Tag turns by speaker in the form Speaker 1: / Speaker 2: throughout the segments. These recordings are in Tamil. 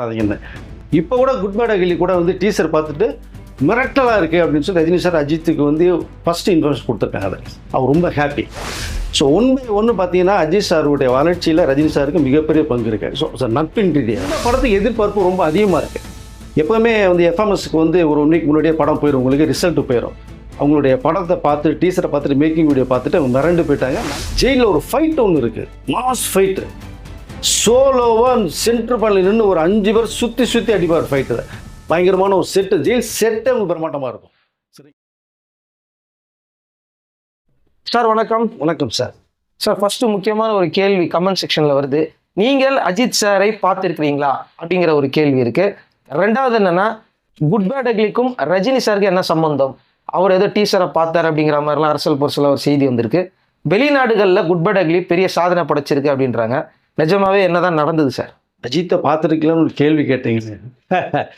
Speaker 1: அதுங்கன்னு இப்போ கூட குட் பேட் அகிலி கூட வந்து டீசர் பார்த்துட்டு மிரட்டலாக இருக்குது அப்படின்னு சொல்லி ரஜினி சார் அஜித்துக்கு வந்து ஃபஸ்ட் இன்ஃபர்மேஷன் கொடுத்துருக்காங்க அவர் ரொம்ப ஹாப்பி ஸோ ஒன் பை ஒன்று பார்த்தீங்கன்னா அஜித் சாருடைய வளர்ச்சியில் ரஜினி சாருக்கு மிகப்பெரிய பங்கு இருக்குது ஸோ சார் நட்பின் ரீதியாக இந்த படத்துக்கு எதிர்பார்ப்பு ரொம்ப அதிகமாக இருக்குது எப்போவுமே வந்து எஃப்எம்எஸ்க்கு வந்து ஒரு ஒன் வீக் முன்னாடியே படம் போயிடும் உங்களுக்கு ரிசல்ட்டு போயிடும் அவங்களுடைய படத்தை பார்த்து டீசரை பார்த்துட்டு மேக்கிங் வீடியோ பார்த்துட்டு அவங்க மிரண்டு போயிட்டாங்க. ஜெயிலில் ஒரு ஃபைட் ஒன்று இருக்குது மாஸ் ஃபைட்டு சோலோவாக சென்டர் பண்ணல நின்று ஒரு அஞ்சு பேர் சுற்றி சுற்றி அடிப்பார் ஃபைட்டில் பயங்கரமான ஒரு செட்டு ஜெயில் செட்டே உங்களுக்கு பிரமாட்டமாக இருக்கும். சரி.
Speaker 2: சார் வணக்கம்.
Speaker 1: வணக்கம் சார்
Speaker 2: சார் ஃபர்ஸ்ட் முக்கியமான ஒரு கேள்வி கமெண்ட் செக்ஷன்ல வருது. நீங்கள் அஜித் சாரை பார்த்திருக்கிறீங்களா? அப்படிங்கிற ஒரு கேள்வி இருக்கு. ரெண்டாவது என்னன்னா குட் பேட் அக்லிக்கும் ரஜினி சாருக்கு என்ன சம்பந்தம்? அவர் ஏதோ டீசரை பார்த்தார் அப்படிங்கிற மாதிரிலாம் அரசல் பொருசல ஒரு செய்தி வந்திருக்கு. வெளிநாடுகளில் குட் பேட் அக்லி பெரிய சாதனை படைச்சிருக்கு அப்படின்றாங்க. நிஜமாவே என்னதான் நடந்தது சார்?
Speaker 1: அஜித்தை பார்த்துருக்கலான்னு ஒரு கேள்வி கேட்டீங்க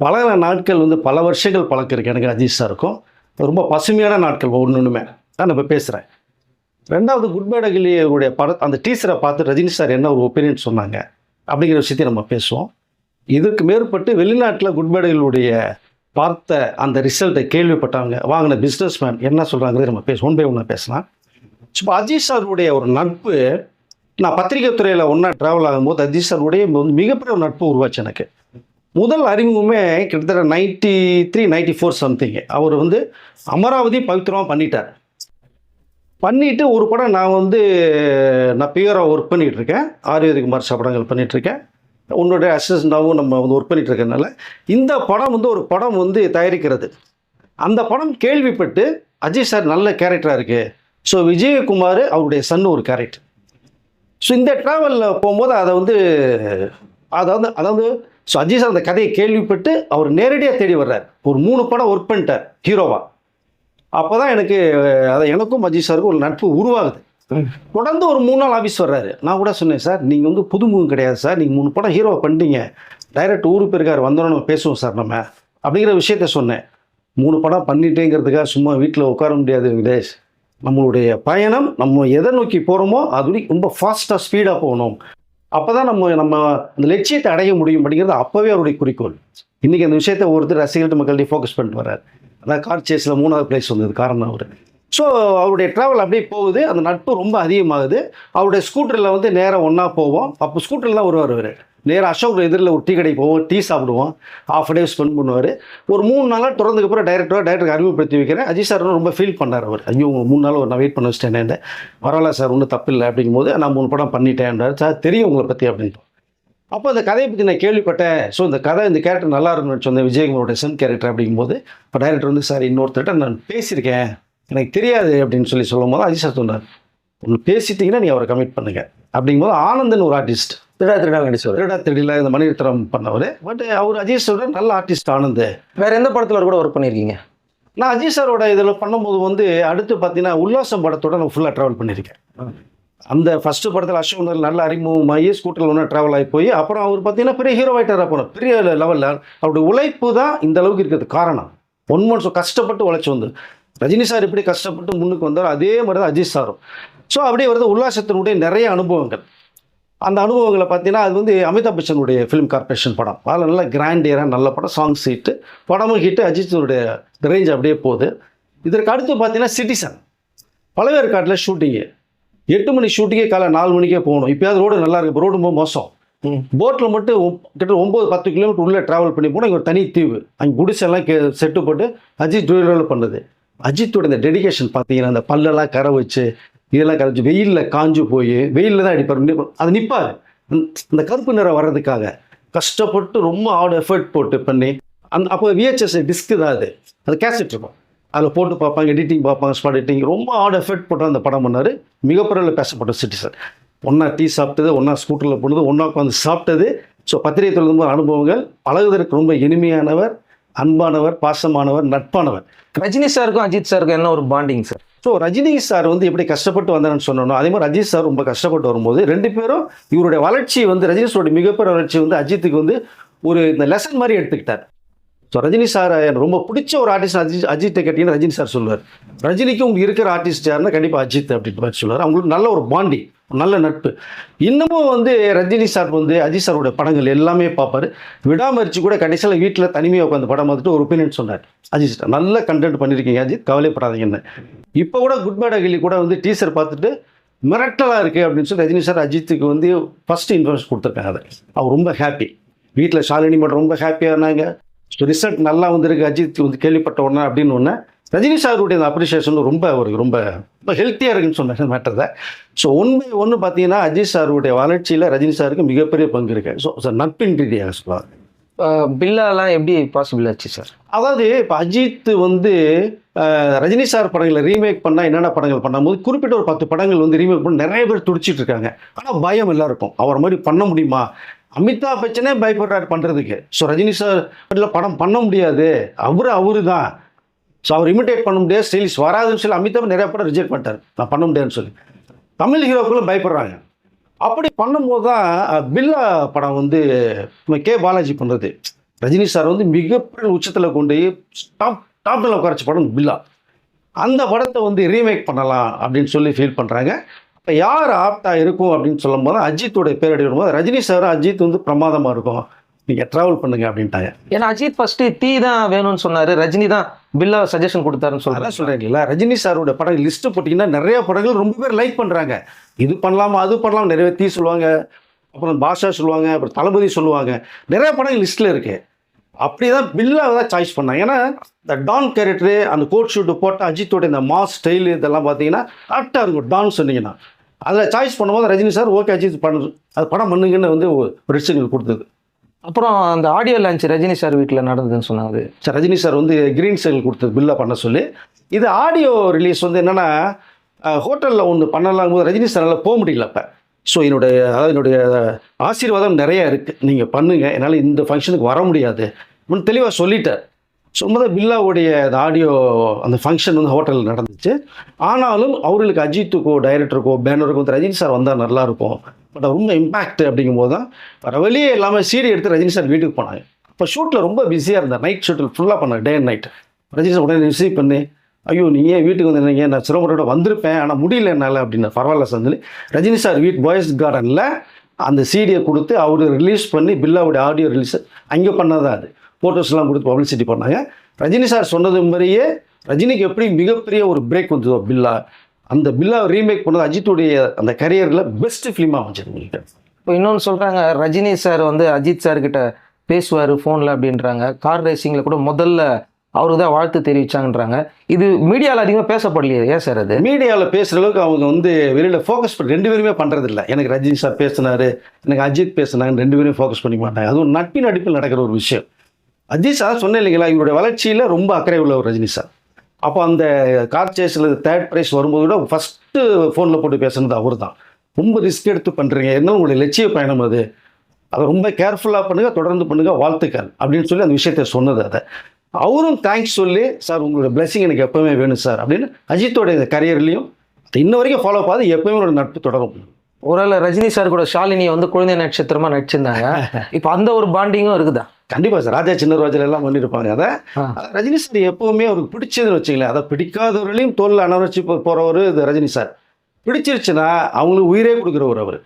Speaker 1: பல நாட்கள் வந்து பல வருஷங்கள் பழக்கம் இருக்கு எனக்கு அஜித் சாருக்கும் ரொம்ப பசுமையான நாட்கள் ஒன்று ஒன்றுமே நான் இப்போ பேசுகிறேன் ரெண்டாவது குட் பேட் பட அந்த டீச்சரை பார்த்து ரஜினி சார் என்ன ஒரு ஒப்பீனியன் சொன்னாங்க? அப்படிங்கிற விஷயத்தையும் நம்ம பேசுவோம். இதற்கு மேற்பட்டு வெளிநாட்டில் குட் பார்த்த அந்த ரிசல்ட்டை கேள்விப்பட்டவங்க வாங்கின பிஸ்னஸ் மேன் என்ன சொல்கிறாங்கிறத நம்ம பேசுவோம் ஒன் பை ஒன்றா பேசலாம். இப்போ அஜித் சாருடைய ஒரு நட்பு நான் பத்திரிகை துறையில் ஒன்றா ட்ராவல் ஆகும்போது அஜித் சாருடைய வந்து மிகப்பெரிய ஒரு நட்பு உருவாச்சு எனக்கு. முதல் அறிமுகமே கிட்டத்தட்ட ninety three ninety four something அவர் வந்து அமராவதி பவித்திரமாக பண்ணிட்டார். பண்ணிவிட்டு ஒரு படம் நான் வந்து நான் பியூராக ஒர்க் பண்ணிகிட்டு இருக்கேன் ஆரியதி குமார் படங்கள் பண்ணிகிட்ருக்கேன் இருக்கேன் உன்னுடைய அசிஸ்டண்ட்டாகவும் நம்ம வந்து ஒர்க் பண்ணிகிட்டு இருக்கறனால இந்த படம் வந்து ஒரு படம் வந்து தயாரிக்கிறது. அந்த படம் கேள்விப்பட்டு அஜய் சார் நல்ல கேரக்டராக இருக்குது ஸோ விஜயகுமார் அவருடைய சன் ஒரு கேரக்டர் ஸோ இந்த ட்ராவலில் போகும்போது அதை வந்து அதாவது அதாவது ஸோ அஜய் சார் அந்த கதையை கேள்விப்பட்டு அவர் நேரடியாக தேடி வர்றார். ஒரு மூணு படம் ஒர்க் பண்ணிட்டார் ஹீரோவாக அப்போ தான் எனக்கு அதை எனக்கும் அஜய் சாருக்கும் ஒரு நட்பு உருவாகுது. தொடர்ந்து ஒரு மூணு நாள் ஆஃபீஸ் வர்றாரு. நான் கூட சொன்னேன் சார் நீங்கள் வந்து புதுமுகம் கிடையாது சார். நீங்கள் மூணு படம் ஹீரோவை பண்ணிட்டீங்க. டைரக்ட் ஊருக்கு போயிருக்காரு வந்தோன்னு நம்ம பேசுவோம் சார் நம்ம. அப்படிங்கிற விஷயத்த சொன்னேன். மூணு படம் பண்ணிட்டேங்கிறதுக்காக சும்மா வீட்டில் உட்கார முடியாது வெங்கடேஷ் நம்மளுடைய பயணம் நம்ம எதை நோக்கி போகிறோமோ அது ரொம்ப ஃபாஸ்ட்டாக ஸ்பீடாக போகணும். அப்போ தான் நம்ம நம்ம அந்த லட்சியத்தை அடைய முடியும் அப்படிங்கிறது அப்போவே அவருடைய குறிக்கோள். இன்றைக்கி அந்த விஷயத்தை ஒருத்தர் ரசிகர்கள் மக்கள்கிட்ட ஃபோக்கஸ் பண்ணிட்டு வர்றார். அதான் கார் சேஸில் மூணாவது பிளேஸ் வந்தது காரணம் அவர். ஸோ அவருடைய ட்ராவல் அப்படியே போகுது. அந்த நட்பு ரொம்ப அதிகமாகுது. அவருடைய ஸ்கூட்டரில் வந்து நேராக ஒன்றா போவோம். அப்போ ஸ்கூட்டரில் தான் வருவார் அவர். நேராக அசோக் எதிரில் ஒரு டீ கடைக்கு போவோம் டீ சாப்பிடுவோம். ஆஃப் டே ஸ்பெண்ட் பண்ணுவார். ஒரு மூணு நாளாக தொடர்ந்துக்கு டைரக்டராக டைரக்டருக்கு அறிமுகப்படுத்தி வைக்கிறேன். அஜித் சார் ரொம்ப ஃபீல் பண்ணார் அவர். ஐயோ உங்கள் மூணு நாள் நான் வெயிட் பண்ண வச்சிட்டேன் பரவாயில்ல சார் ஒன்றும் தப்பு இல்லை அப்படிங்கும்போது நான் மூணு படம் பண்ணிட்டேன்றார். சார் தெரியும் உங்களை பற்றி அப்படின்னு அப்போ அந்த கதையை பற்றி நான் கேள்விப்பட்டேன். ஸோ இந்த கதை இந்த கேரக்டர் நல்லா இருக்கும்னு சொன்னேன் விஜயகுமாரோட சன் கேரக்டர் அப்படிங்கும்போது. இப்போ டைரக்டர் வந்து சார் இன்னொருத்தர்கிட்ட நான் பேசியிருக்கேன். எனக்கு தெரியாது அப்படின்னு சொல்லி சொல்லும் போது அஜித் சார் சொன்னார். பேசிட்டீங்கன்னா நீ அவரை கமிட் பண்ணுங்க. அப்படிங்கும்போது ஆனந்தன் ஒரு ஆர்டிஸ்ட்
Speaker 2: திருடா திருடா நடிச்சவர்
Speaker 1: திருடா திருடியில் இந்த மணிரத்னம் பண்ணவர். பட் அவர் அஜய் சாரோட நல்ல ஆர்டிஸ்ட் ஆனந்த்.
Speaker 2: வேற எந்த படத்துல கூட ஒர்க் பண்ணியிருக்கீங்க
Speaker 1: நான் அஜய் சாரோட இதில் பண்ணும்போது வந்து அடுத்து பார்த்தீங்கன்னா உல்லாசம் படத்தோட நான் ஃபுல்லாக ட்ராவல் பண்ணியிருக்கேன் அந்த ஃபஸ்ட்டு படத்தில் அசோக் நல்ல அறிமுகமாகி ஸ்கூட்டரில் ஒன்றா ட்ராவல் ஆகி போய் அப்புறம் அவர் பார்த்தீங்கன்னா பெரிய ஹீரோ ஆகிட்டார் அப்புறம் பெரிய லெவலில் அவருடைய உழைப்பு தான் இந்த அளவுக்கு இருக்கிறது காரணம். ஒன் மந்த்ஸ் கஷ்டப்பட்டு உழைச்சி வந்து ரஜினி சார் எப்படி கஷ்டப்பட்டு முன்னுக்கு வந்தாரோ அதே மாதிரி தான் அஜித் சாரும். ஸோ அப்படியே வருது உல்லாசத்தினுடைய நிறைய அனுபவங்கள். அந்த அனுபவங்களை பார்த்தீங்கன்னா அது வந்து அமிதாப் பச்சனுடைய ஃபிலிம் கார்பரேஷன் படம். அதில் நல்ல கிராண்டியராக நல்ல படம் சாங்ஸ் ஹிட்டு படமும் ஹிட்டு அஜித்துடைய ரேஞ்ச் அப்படியே போகுது. இதற்கு அடுத்து பார்த்தீங்கன்னா சிட்டிசன் பழவேற்காட்டில் ஷூட்டிங்கு எட்டு மணி ஷூட்டிங்கே காலை நாலு மணிக்கே போகணும். இப்போயாவது ரோடு நல்லா இருக்கு. ரோடு ரொம்ப மோசம். போட்டில் மட்டும் கிட்ட ஒம்பது பத்து கிலோமீட்டர் உள்ளே ட்ராவல் பண்ணி போனால் இங்கே ஒரு தனி தீவு. அங்கே குடிசெல்லாம் கே செட்டு போட்டு அஜித் டூரில் பண்ணுது. அஜித்தோட இந்த டெடிகேஷன் பார்த்தீங்கன்னா அந்த பல்லெல்லாம் கரை வச்சு இதெல்லாம் கரைச்சி வெயிலில் காஞ்சு போய் வெயிலில் தான் அடிப்பார். அது நிற்பார் அந்த கருப்பு நிறம் வர்றதுக்காக கஷ்டப்பட்டு ரொம்ப ஆடு எஃபர்ட் போட்டு பண்ணி அந்த அப்போ விஹெச்எஸ் டிஸ்க்கு தான் அது. அது கேசட் இருக்கும். அதில் போட்டு பார்ப்பாங்க எடிட்டிங் பார்ப்பாங்க ஸ்பாட் எடிட்டிங் ரொம்ப ஆடு எஃபர்ட் போட்டு அந்த படம் பண்ணார். மிகப்பெரிய பேசப்பட்ட சிட்டிசன் ஒன்றா டீ சாப்பிட்டது ஒன்றா ஸ்கூட்டரில் போனது ஒன்றா உட்காந்து சாப்பிட்டது. ஸோ பத்திரிகை தொழில்நுட்ப அனுபவங்கள். பழகுவதற்கு ரொம்ப இனிமையானவர் அன்பானவர் பாசமானவர் நட்பானவர்.
Speaker 2: ரஜினி சாருக்கும் அஜித் சாருக்கும் என்ன ஒரு bonding sir
Speaker 1: so Rajini sir வந்து எப்படி கஷ்டப்பட்டு வந்தாருன்னு சொன்னோம் அதே மாதிரி ரஜினி சார் ரொம்ப கஷ்டப்பட்டு வரும்போது ரெண்டு பேரும் இவருடைய வளர்ச்சி வந்து ரஜினி சாரோட மிகப்பெரிய வளர்ச்சி வந்து அஜித்துக்கு வந்து ஒரு இந்த லெசன் மாதிரி எடுத்துக்கிட்டார். ஸோ ரஜினி சார் எனக்கு ரொம்ப பிடிச்ச ஒரு ஆர்டிஸ்ட் அஜித் அஜித்தை கேட்டிங்கன்னா ரஜினி சார் சொல்லுவார். ரஜினிக்கு உங்களுக்கு இருக்கிற ஆர்டிஸ்ட் யாருன்னா கண்டிப்பாக அஜித் அப்படின்ற மாதிரி சொல்லுவார். அவங்களுக்கு நல்ல ஒரு பாண்டி நல்ல நட்பு. இன்னமும் வந்து ரஜினி சார் வந்து அஜித் சாரோட படங்கள் எல்லாமே பார்ப்பாரு. விடாமறிச்சு கூட கடைசியில் வீட்டில் தனிமையாக உட்காந்து படம் பார்த்துட்டு ஒரு ஒப்பீனியன் சொன்னார். அஜித் சார் நல்ல கண்டென்ட் பண்ணியிருக்கீங்க அஜித் கவலைப்படாதீங்கன்னு. இப்போ கூட குட் பேட் அகிலி கூட வந்து டீசர் பார்த்துட்டு மிரட்டலாக இருக்குது அப்படின்னு சொல்லி ரஜினி சார் அஜித்துக்கு வந்து ஃபஸ்ட்டு இன்ஃபர்மேஷன் கொடுத்துருக்காங்க அதை. அவர் ரொம்ப ஹாப்பி வீட்டில் ஷாலினி மட்டும் ரொம்ப ஹாப்பியாக இருந்தாங்க ஸோ ரிசல்ட் நல்லா வந்திருக்கு. அஜித் வந்து கேள்விப்பட்ட உடனே அப்படின்னு ஒன்று ரஜினி சாருடைய அந்த அப்ரிஷியேஷன் ரொம்ப அவருக்கு ரொம்ப ரொம்ப ஹெல்த்தியாக இருக்குன்னு சொன்னாங்க மேட்டர் தான் ஸோ உண்மை ஒன்று பார்த்தீங்கன்னா அஜித் சாருடைய வளர்ச்சியில் ரஜினி சாருக்கு மிகப்பெரிய பங்கு இருக்கு. ஸோ ஸோ நட்பின் ரீதியாக சொல்லலாம்
Speaker 2: பில்லாலாம் எப்படி பாசிபிள் ஆச்சு சார்
Speaker 1: அதாவது இப்போ அஜித் வந்து ரஜினி சார் படங்களை ரீமேக் பண்ணால் என்னென்ன படங்கள் பண்ணும்போது குறிப்பிட்ட ஒரு பத்து படங்கள் வந்து ரீமேக் பண்ண நிறைய பேர் துடிச்சிட்டு இருக்காங்க. ஆனால் பயம் எல்லாருக்கும். அவர் மாதிரி பண்ண முடியுமா? அமிதாப் பச்சனே பயப்படுறாரு பண்ணுறதுக்கு ஸோ ரஜினி சார் படம் பண்ண முடியாது. அவரு அவரு தான் ஸோ அவர் இமிடேட் பண்ண முடியாது ஸ்டைலிஷ் வராதுன்னு சொல்லி அமிதாப் நிறைய படம் ரிஜெக்ட் பண்ணிட்டார். நான் பண்ண முடியாதுன்னு சொல்லி. தமிழ் ஹீரோக்களும் பயப்படுறாங்க. அப்படி பண்ணும்போது தான் பில்லா படம் வந்து கே. பாலாஜி பண்ணுறது ரஜினி சார் வந்து மிகப்பெரிய உச்சத்தில் கொண்டு போய் டாப் டாப்பில் உட்காரச்ச படம் பில்லா. அந்த படத்தை வந்து ரீமேக் பண்ணலாம் அப்படின்னு சொல்லி ஃபீல் பண்ணுறாங்க இப்போ யார் ஆப்டாக இருக்கும் அப்படின்னு சொல்லும்போது அஜித்துடைய பேரடி வரும்போது ரஜினி சார் அஜித் வந்து பிரமாதமாக இருக்கும். நீங்கள் ட்ராவல் பண்ணுங்க அப்படின்ட்டாங்க.
Speaker 2: ஏன்னா அஜித் ஃபர்ஸ்ட் தீ தான் வேணும்னு சொன்னாரு. ரஜினி தான் பில்லா சஜஷன் கொடுத்தாருன்னு
Speaker 1: அதான் சொல்கிறீங்களா ரஜினி சாரோட படம் லிஸ்ட்டு போட்டிங்கன்னா நிறைய படங்கள் ரொம்ப பேர் லைக் பண்ணுறாங்க இது பண்ணலாமா அது பண்ணலாம் நிறைய தீ சொல்லுவாங்க. அப்புறம் பாஷா சொல்லுவாங்க அப்புறம் தளபதி சொல்லுவாங்க. நிறைய படங்கள் லிஸ்ட்டில் இருக்குது அப்படி தான் பில்லாவை தான் சாய்ஸ் பண்ணாங்க. ஏன்னா இந்த டான் கேரக்டரு அந்த கோட் ஷூட்டு போட்ட அஜித்தோட இந்த மாஸ் ஸ்டைலு இதெல்லாம் பார்த்தீங்கன்னா கரெக்டாக இருக்கும். டான் சொன்னீங்கன்னா. அதில் சாய்ஸ் பண்ணும்போது ரஜினி சார் ஓகே அஜித் பண்ணு. அது படம் பண்ணுங்கன்னு வந்து ஒரு சிக்னல் கொடுத்தது.
Speaker 2: அப்புறம் அந்த ஆடியோ லான்ச் ரஜினி சார் வீட்டில் நடந்ததுன்னு சொன்னாங்க.
Speaker 1: சார் ரஜினி சார் வந்து கிரீன் செல் கொடுத்தது பில்லாக பண்ண சொல்லி. இது ஆடியோ ரிலீஸ் வந்து என்னென்னா ஹோட்டலில் ஒன்று பண்ணலாம் போது ரஜினி சாரால் போக முடியல அப்போ. ஸோ என்னுடைய அதாவது என்னுடைய ஆசீர்வாதம் நிறையா இருக்குது நீங்கள் பண்ணுங்கள் என்னால் இந்த ஃபங்க்ஷனுக்கு வர முடியாது. அப்படின்னு தெளிவாக சொல்லிட்டார் முதல் பில்லாவுடைய அந்த ஆடியோ அந்த ஃபங்க்ஷன் வந்து ஹோட்டலில் நடந்துச்சு. ஆனாலும் அவர்களுக்கு அஜித்துக்கோ டைரக்டருக்கோ பேனருக்கோ வந்து ரஜினி சார் வந்தால் நல்லாயிருக்கும் பட் ரொம்ப இம்பாக்ட் அப்படிங்கும்போது தான் வர வெளியே இல்லாமல் சீடி எடுத்து ரஜினி சார் வீட்டுக்கு போனாங்க அப்போ ஷூட்டில் ரொம்ப பிஸியாக இருந்தார். நைட் ஷூட்டில் ஃபுல்லாக பண்ணேன் day and night Rajini sir உடனே ரிசீவ் பண்ணி ஐயோ நீ ஏன் வீட்டுக்கு வந்துருந்தீங்க நான் சிரமத்தோட வந்திருப்பேன். ஆனால் முடியல என்னால் அப்படின்னு பரவாயில்ல சார் சொல்லி ரஜினி சார் வீட் பாய்ஸ் கார்டனில் அந்த சீடியை கொடுத்து அவர் ரிலீஸ் பண்ணி பில்லாவுடைய ஆடியோ ரிலீஸ் அங்கே பண்ணதான் அது. ஃபோட்டோஸ்லாம் கொடுத்து பப்ளிசிட்டி பண்ணாங்க. ரஜினி சார் சொன்னது மாதிரியே ரஜினிக்கு எப்படி மிகப்பெரிய ஒரு பிரேக் வந்ததோ பில்லா அந்த பில்லா ரீமேக் பண்ணது அஜித்துடைய அந்த கரியரில் பெஸ்ட் ஃபிலிமாக உங்களுக்கு
Speaker 2: இப்போ இன்னொன்று சொல்கிறாங்க ரஜினி சார் வந்து அஜித் சார் கிட்ட பேசுவார் ஃபோனில் அப்படின்றாங்க. கார் ரேசிங்கில் கூட முதல்ல அவருக்கு தான் வாழ்த்து தெரிவிச்சாங்கன்றாங்க. இது மீடியாவில் அதிகமாக பேசப்படலையே ஏன் சார் அது?
Speaker 1: மீடியாவில் பேசுகிற அளவுக்கு அவங்க வந்து வெளியில் ஃபோக்கஸ் பண்ணி ரெண்டு பேருமே பண்ணுறதில்ல எனக்கு ரஜினி சார் பேசினாரு எனக்கு அஜித் பேசினாங்க ரெண்டு பேரும் ஃபோக்கஸ் பண்ணிக்க மாட்டாங்க. அது ஒரு நட்பின் நடிப்பில் நடக்கிற ஒரு விஷயம். அஜித் சார் சொன்னேன் இல்லைங்களா இவருடைய வளர்ச்சியில் ரொம்ப அக்கறை உள்ளவர் ரஜினி சார் அப்போ அந்த கார் சேஸில் தேர்ட் ப்ரைஸ் வரும்போது கூட ஃபஸ்ட்டு ஃபோனில் போட்டு பேசுனது அவர் தான் ரொம்ப ரிஸ்க் எடுத்து பண்ணுறீங்க என்ன உங்களுடைய லட்சிய பயணம் அது? அதை ரொம்ப கேர்ஃபுல்லாக பண்ணுங்கள் தொடர்ந்து பண்ணுங்கள் வாழ்த்துக்கள் அப்படின்னு சொல்லி அந்த விஷயத்தை சொன்னது அதை. அவரும் தேங்க்ஸ் சொல்லி சார் உங்களோட பிளெஸிங் எனக்கு எப்போவுமே வேணும் சார். அப்படின்னு அஜித்தோட இந்த கரியர்லேயும் இன்ன வரைக்கும் ஃபாலோ பார்த்து எப்போவுமே ஒரு நட்பு தொடரும்.
Speaker 2: ஒருவேளை ரஜினி சார் கூட ஷாலினி வந்து குழந்தை நட்சத்திரமா நடிச்சிருந்தாங்க. இப்போ அந்த ஒரு பாண்டிங்கும் இருக்குதா?
Speaker 1: கண்டிப்பாக சார். ராஜா சின்ன ரோஜில் எல்லாம் பண்ணியிருப்பாங்க அதை. ரஜினி சார் எப்பவுமே அவருக்கு பிடிச்சதுன்னு வச்சுங்களேன் அதை பிடிக்காதவர்களையும் தோல்ல அனவரட்சி போகிறவர் இது ரஜினி சார். பிடிச்சிருச்சுன்னா அவங்களுக்கு உயிரே கொடுக்குறவர் அவர்.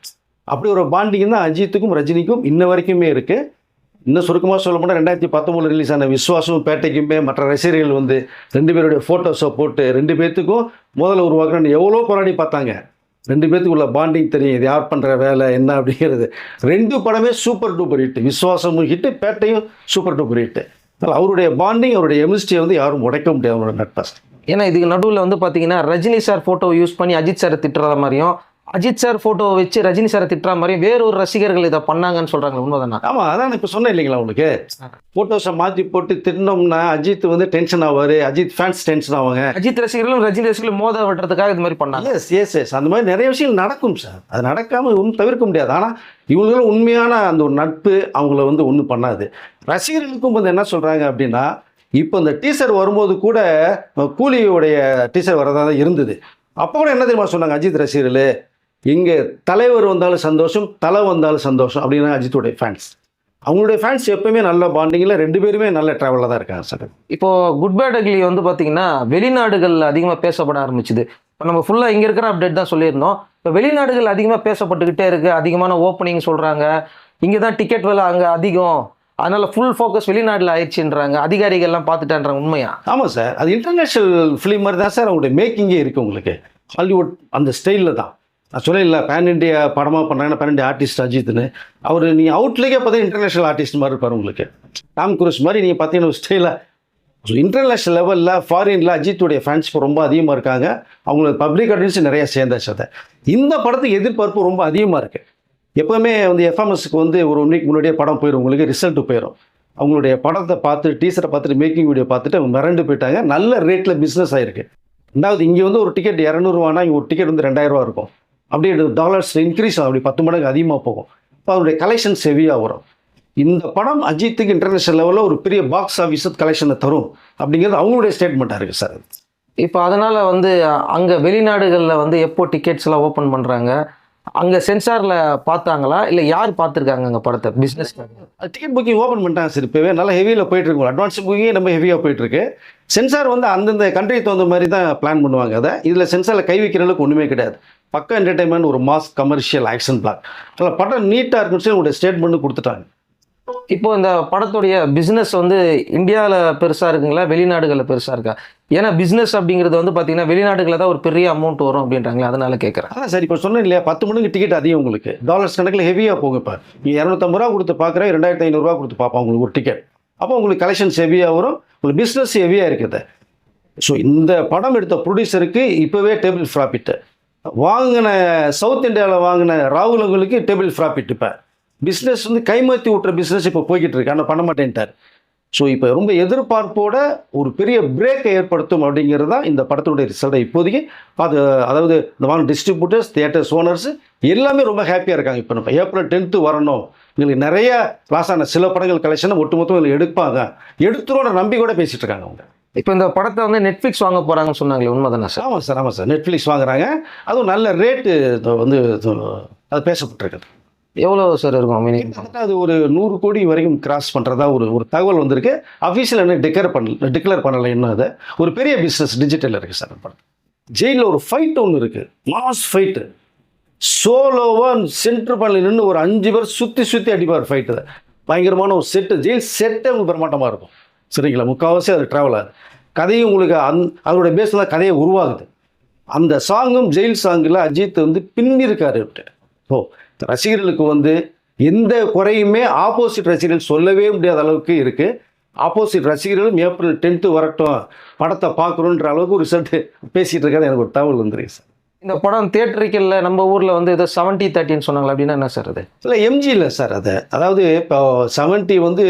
Speaker 1: அப்படி ஒரு பாண்டிங் தான் அஜித்துக்கும் ரஜினிக்கும் இன்ன வரைக்குமே இருக்குது இன்னும் சுருக்கமாக சொல்ல போனால் ரெண்டாயிரத்தி பத்தொம்பதுல ரிலீஸ் ஆன விஸ்வாசம் பேட்டைக்குமே மற்ற ரசிகர்கள் வந்து ரெண்டு பேருடைய ஃபோட்டோஸை போட்டு ரெண்டு பேர்த்துக்கும் முதல்ல உருவாக்குறேன்னு எவ்வளோ போராடி பார்த்தாங்க. ரெண்டு பேர்த்துக்குள்ள பாண்டிங் தெரியும். இது யார் பண்ணுற வேலை என்ன அப்படிங்கிறது. ரெண்டு படமே சூப்பர் டூப்பர் ஹிட்டு விஸ்வாசமும் ஹிட்டு பேட்டையும் சூப்பர் டூப்பர் ஹிட்டு அதனால் அவருடைய பாண்டிங் அவருடைய எமிஸ்டியை வந்து யாரும் உடைக்க முடியாது அவரோட நட்பை
Speaker 2: ஏன்னா இதுக்கு நடுவில் வந்து பார்த்தீங்கன்னா ரஜினி சார் ஃபோட்டோ யூஸ் பண்ணி அஜித் சாரை திட்டுற மாதிரியும் அஜித் சார் ஃபோட்டோவை வச்சு ரஜினி சாரை திட்டுற மாதிரியும் வேறொரு ரசிகர்கள் இதை பண்ணாங்கன்னு சொல்கிறாங்க உண்மைதானா?
Speaker 1: ஆமாம் அதான் இப்போ சொன்னேன் இல்லைங்களா உங்களுக்கு? ஃபோட்டோஸை மாற்றி போட்டு திட்டினோம்னா அஜித் வந்து டென்ஷன் ஆவார் அஜித் ஃபேன்ஸ் டென்ஷன் ஆவாங்க.
Speaker 2: அஜித் ரசிகர்களும் ரஜினி ரசிகர்களும் மோத விடுறதுக்காக இது மாதிரி பண்ணாங்க.
Speaker 1: எஸ் எஸ் எஸ் அந்த மாதிரி நிறைய விஷயங்கள் நடக்கும் சார் அது நடக்காமல் ஒன்றும் தவிர்க்க முடியாது. ஆனால் இவங்களும் உண்மையான அந்த ஒரு நட்பு அவங்கள வந்து ஒன்றும் பண்ணாது. ரசிகர்களுக்கும் வந்து என்ன சொல்கிறாங்க அப்படின்னா இப்போ இந்த டீசர் வரும்போது கூட கூலியோடைய டீசர் வரதா தான் இருந்தது. அப்போ கூட என்ன தெரியுமா சொன்னாங்க அஜித் ரசிகர்கள்? இங்கே தலைவர் வந்தாலும் சந்தோஷம் தலை வந்தாலும் சந்தோஷம் அப்படின்னா அஜித்துடைய ஃபேன்ஸ் அவங்களுடைய ஃபேன்ஸ் எப்பவுமே நல்ல பாண்டிங்கில் ரெண்டு பேருமே நல்ல ட்ராவலில் தான் இருக்காங்க சார்
Speaker 2: இப்போ குட் பேட் அக்லி வந்து பார்த்தீங்கன்னா வெளிநாடுகள் அதிகமாக பேசப்பட ஆரம்பிச்சுது. இப்போ நம்ம ஃபுல்லாக இங்கே இருக்கிற அப்டேட் தான் சொல்லியிருந்தோம். இப்போ வெளிநாடுகள் அதிகமாக பேசப்பட்டுக்கிட்டே இருக்குது அதிகமான ஓப்பனிங் சொல்கிறாங்க இங்கே தான் டிக்கெட் விலை அங்கே அதிகம். அதனால ஃபுல் ஃபோக்கஸ் வெளிநாட்டில் ஆயிடுச்சுன்றாங்க. அதிகாரிகள்லாம் பார்த்துட்டான்றாங்க உண்மையா?
Speaker 1: ஆமாம் சார் அது இன்டர்நேஷ்னல் ஃபிலிம் மாதிரி தான் சார் அவங்களுடைய மேக்கிங்கே இருக்குது உங்களுக்கு. ஹாலிவுட் அந்த ஸ்டைலில் தான். ஆக்சுவலாக இல்லை பேன் இண்டியா படமாக பண்ணுறாங்கன்னா பேன் இண்டியா ஆர்டிஸ்ட் அஜித்னு அவர் நீங்கள் அவுட்லேயே பார்த்தீங்கன்னா இன்டர்நேஷ்னல் ஆர்டிஸ்ட் மாதிரி இருப்பார் உங்களுக்கு. டாம் குரூஸ் மாதிரி நீங்கள் பார்த்தீங்கன்னா ஸ்டைலாக ஸோ இன்டர்நேஷ்னல் லெவலில் ஃபாரினில் அஜித்துடைய ஃபேன்ஸ் இப்போ ரொம்ப அதிகமாக இருக்காங்க. அவங்களுக்கு பப்ளிக் ஆடியன்ஸ் நிறையா சேர்ந்தாச்சு அதை. இந்த படத்துக்கு எதிர்பார்ப்பு ரொம்ப அதிகமாக இருக்குது எப்போவுமே வந்து எஃப்எம்எஸ்க்கு வந்து ஒரு ஒன் வீக் முன்னாடியே படம் போயிடும் உங்களுக்கு ரிசல்ட்டு போயிடும் அவங்களுடைய படத்தை பார்த்து டீசரை பார்த்துட்டு மேக்கிங் வீடியோ பார்த்துட்டு அவங்க மிரண்டு போயிட்டாங்க. நல்ல ரேட்டில் பிஸ்னஸ் ஆகிருக்கு ரெண்டாவது இங்கே வந்து ஒரு டிக்கெட் இரநூறுவானா இங்கே ஒரு டிக்கெட் வந்து ரெண்டாயிரரூவா இருக்கும். அப்படியே டாலர்ஸ் இன்க்ரீஸ் ஆகும் அப்படி பத்து மடங்கு அதிகமாக போகும். இப்போ அதனுடைய கலெக்ஷன்ஸ் ஹெவியாக வரும். இந்த படம் அஜித்துக்கு இன்டர்நேஷனல் லெவலில் ஒரு பெரிய பாக்ஸ் ஆஃபீஸ் கலெக்ஷனை தரும் அப்படிங்கிறது அவங்களுடைய ஸ்டேட்மெண்ட்டாக இருக்குது சார்
Speaker 2: இப்போ அதனால் வந்து அங்கே வெளிநாடுகளில் வந்து எப்போ டிக்கெட்ஸ் எல்லாம் ஓப்பன் பண்ணுறாங்க அங்கே சென்சாரில் பார்த்தாங்களா? இல்லை யார் பார்த்துருக்காங்க அங்கே படத்தை? பிஸ்னஸ்
Speaker 1: டிக்கெட் புக்கிங் ஓப்பன் பண்ணிட்டாங்க சார் இப்போவே. நல்லா ஹெவியில் போயிட்டு இருக்கு. அட்வான்ஸ் புக்கிங்கே நம்ம ஹெவியாக போயிட்டு இருக்கு. சென்சார் வந்து அந்தந்த கண்ட்ரிக்கு தகுந்த மாதிரி தான் பிளான் பண்ணுவாங்க அதை. இதில் சென்சாரில் கை வைக்கிற அளவுக்கு ஒன்றுமே கிடையாது. பக்கம் என்டர்டைன்மெண்ட் ஒரு மாஸ் கமர்ஷியல் ஆக்ஷன் பிளாக் அதில் படம் நீட்டாக இருக்குன்னு சொல்லி உங்களுடைய ஸ்டேட்மெண்ட் கொடுத்துட்டாங்க.
Speaker 2: இப்போ இந்த படத்துடைய பிஸ்னஸ் வந்து இந்தியாவில் பெருசாக இருக்குங்களா வெளிநாடுகளில் பெருசாக இருக்கா? ஏன்னா பிஸ்னஸ் அப்படிங்கிறது வந்து பார்த்தீங்கன்னா வெளிநாடுகளில் தான் ஒரு பெரிய அமௌண்ட் வரும் அப்படின்றாங்களே அதனால கேட்குறேன்
Speaker 1: அதான் சார் இப்போ சொன்னேன் இல்லையா பத்து மணிக்கு டிக்கெட் அதிகம் உங்களுக்கு. டாலர்ஸ் கணக்கில் ஹெவியாக போகும் இப்போ நீங்கள் இரநூத்தம்பது ரூபா கொடுத்து பார்க்குறேன் ரெண்டாயிரத்தி ஐநூறுரூவா கொடுத்து பார்ப்போம் உங்களுக்கு ஒரு டிக்கெட் அப்போ உங்களுக்கு கலெக்ஷன்ஸ் ஹெவியாக வரும். உங்களுக்கு பிஸ்னஸ் ஹெவியாக இருக்குது. ஸோ இந்த படம் எடுத்த ப்ரொடியூசருக்கு இப்போவே டேபிள் ப்ராஃபிட்டு வாங்கின சவுத் இந்தியாவில் வாங்கின ராகுலங்களுக்கு டேபிள் ப்ராஃபிட் இப்போ. பிஸ்னஸ் வந்து கைமாற்றி விட்டுற பிஸ்னஸ் இப்போ போய்கிட்டு இருக்கு. ஆனால் பண்ண மாட்டேன்ட்டார். ஸோ இப்போ ரொம்ப எதிர்பார்ப்போட ஒரு பெரிய பிரேக்கை ஏற்படுத்தும் அப்படிங்கிறது தான் இந்த படத்துடைய ரிசல்ட்டை இப்போதைக்கு அது அதாவது இந்த வாங்க டிஸ்ட்ரிபியூட்டர்ஸ் தியேட்டர்ஸ் ஓனர்ஸ் எல்லாமே ரொம்ப ஹாப்பியாக இருக்காங்க. இப்போ நம்ம ஏப்ரல் டென்த்து வரணும். எங்களுக்கு நிறைய லாஸ் ஆன சில படங்கள் கலெக்ஷனை ஒட்டுமொத்தம் எங்களுக்கு எடுப்பாங்க எடுத்துருவோட நம்பிக்கையோட பேசிட்டு இருக்காங்க அவங்க.
Speaker 2: இப்போ இந்த படத்தை வந்து நெட்ஃப்ளிக்ஸ் வாங்க போகிறாங்கன்னு சொன்னாங்களே உண்மைதானே சார்?
Speaker 1: ஆமாம் சார் ஆமாம் சார். நெட்ஃப்ளிக்ஸ் வாங்குறாங்க. அதுவும் நல்ல ரேட்டு வந்து அது பேசப்பட்டிருக்குது.
Speaker 2: எவ்வளோ சார் இருக்கும்?
Speaker 1: கிட்டத்தட்ட அது ஒரு நூறு கோடி வரைக்கும் கிராஸ் பண்ணுறதா ஒரு ஒரு தகவல் வந்திருக்கு. அஃபீஷியல் என்ன டிக்ளேர் பண்ணல டிக்ளேர் பண்ணலை என்ன அது? ஒரு பெரிய பிஸ்னஸ் டிஜிட்டல் இருக்குது சார் படம். ஜெயிலில் ஒரு ஃபைட் ஒன்று இருக்குது மாஸ் ஃபைட்டு சோலோவாக சென்ட்ரு பண்ணல நின்று ஒரு அஞ்சு பேர் சுற்றி சுற்றி அடிப்பார் ஃபைட்டு பயங்கரமான ஒரு செட்டு ஜெயில் செட்டே உங்களுக்கு பிரமாட்டமாக இருக்கும். சரிங்களா? முக்கால்வாசி அது ட்ராவல் ஆகுது. கதையும் உங்களுக்கு அந் அதோட பேஸில் தான் கதையை உருவாகுது. அந்த சாங்கும் ஜெயில் சாங்கில் அஜித் வந்து பின்னிருக்காரு ஓ ரசிகர்களுக்கு வந்து எந்த குறையுமே ஆப்போசிட் ரசிகர்கள் சொல்லவே முடியாத அளவுக்கு இருக்குது ஆப்போசிட் ரசிகர்களும் ஏப்ரல் டென்த்து வரட்டும் படத்தை பார்க்குறோன்ற அளவுக்கு ஒரு ரிசல்ட் பேசிகிட்டு இருக்காது எனக்கு ஒரு தகவல் வந்துருக்கு சார்
Speaker 2: இந்த படம் தேட்டரிக்கல்ல நம்ம ஊரில் வந்து ஏதோ செவன்ட்டி தேர்ட்டின்னு சொன்னாங்களா அப்படின்னா என்ன சார் அது?
Speaker 1: இல்லை எம்ஜி இல்லை சார் அது. அதாவது இப்போ செவன்ட்டி வந்து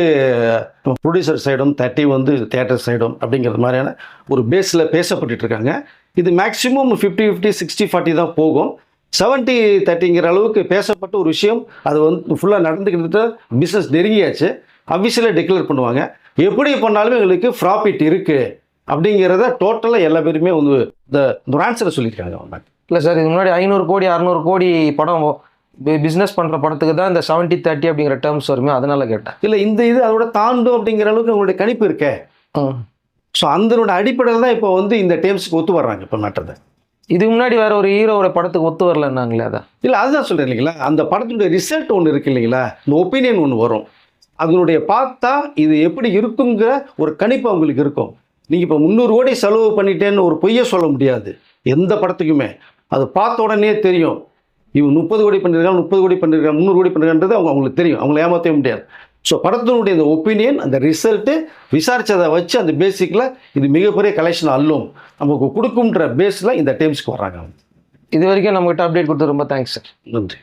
Speaker 1: ப்ரொடியூசர் சைடும் தேர்ட்டி வந்து தேட்டர் சைடும் அப்படிங்கிறது மாதிரியான ஒரு பேஸில் பேசப்பட்டு இருக்காங்க இது maximum fifty fifty sixty forty தான் போகும். செவன்ட்டி தேர்ட்டிங்கிற அளவுக்கு பேசப்பட்ட ஒரு விஷயம் அது வந்து ஃபுல்லாக நடந்துக்கிட்டு பிஸ்னஸ் நெருங்கியாச்சு. அஃபிஷியலாக டிக்ளேர் பண்ணுவாங்க. எப்படி பண்ணாலுமே எங்களுக்கு ப்ராஃபிட் இருக்குது அப்படிங்கிறத டோட்டலாக எல்லா பேருமே வந்து இந்த ஆன்சரை சொல்லியிருக்காங்க அவங்க.
Speaker 2: இல்லை சார் இதுக்கு முன்னாடி ஐநூறு கோடி அறநூறு கோடி படம் பிஸ்னஸ் பண்ணுற படத்துக்கு தான் இந்த செவன்ட்டி தேர்ட்டி அப்படிங்கிற டேர்ம்ஸ் வருமே அதனால கேட்டேன்.
Speaker 1: இல்லை இந்த இது அதோட தாண்டும் அப்படிங்கிற அளவுக்கு உங்களுடைய கணிப்பு இருக்கே. ஸோ அதனோட அடிப்படையில் தான் இப்போ வந்து இந்த டேம்ஸ்க்கு ஒத்து வர்றாங்க இப்போ நாட்டத்தை
Speaker 2: இதுக்கு முன்னாடி வேற ஒரு ஹீரோவோட படத்துக்கு ஒத்து வரலன்னாங்களே அதான்.
Speaker 1: இல்லை அதுதான் சொல்கிறேன் இல்லைங்களா? அந்த படத்தினுடைய ரிசல்ட் ஒன்று இருக்கு இல்லைங்களா? இந்த ஒப்பீனியன் ஒன்று வரும். அதனுடைய பார்த்தா இது எப்படி இருக்குங்கிற ஒரு கணிப்பு அவங்களுக்கு இருக்கும். நீங்கள் இப்போ முந்நூறு கோடி செலவு பண்ணிட்டேன்னு ஒரு பொய்யை சொல்ல முடியாது. எந்த படத்துக்குமே. அது பார்த்த உடனே தெரியும். இவன் முப்பது கோடி பண்ணியிருக்காங்க முப்பது கோடி பண்ணியிருக்காங்க முந்நூறு கோடி பண்ணிருக்கான்றது அவங்க அவங்களுக்கு தெரியும். அவங்கள ஏமாற்றவே முடியாது. ஸோ படத்தினுடைய இந்த ஒப்பீனியன் அந்த ரிசல்ட்டு விசாரிச்சதை வச்சு அந்த பேசிக்கில் இது மிகப்பெரிய கலெக்ஷன் அல்லும் நமக்கு கொடுக்குன்ற பேஸில் இந்த டேம்ஸ்க்கு வர்றாங்க
Speaker 2: இது வரைக்கும் நம்மகிட்ட அப்டேட் கொடுத்து ரொம்ப தேங்க்ஸ் சார்
Speaker 1: நன்றி.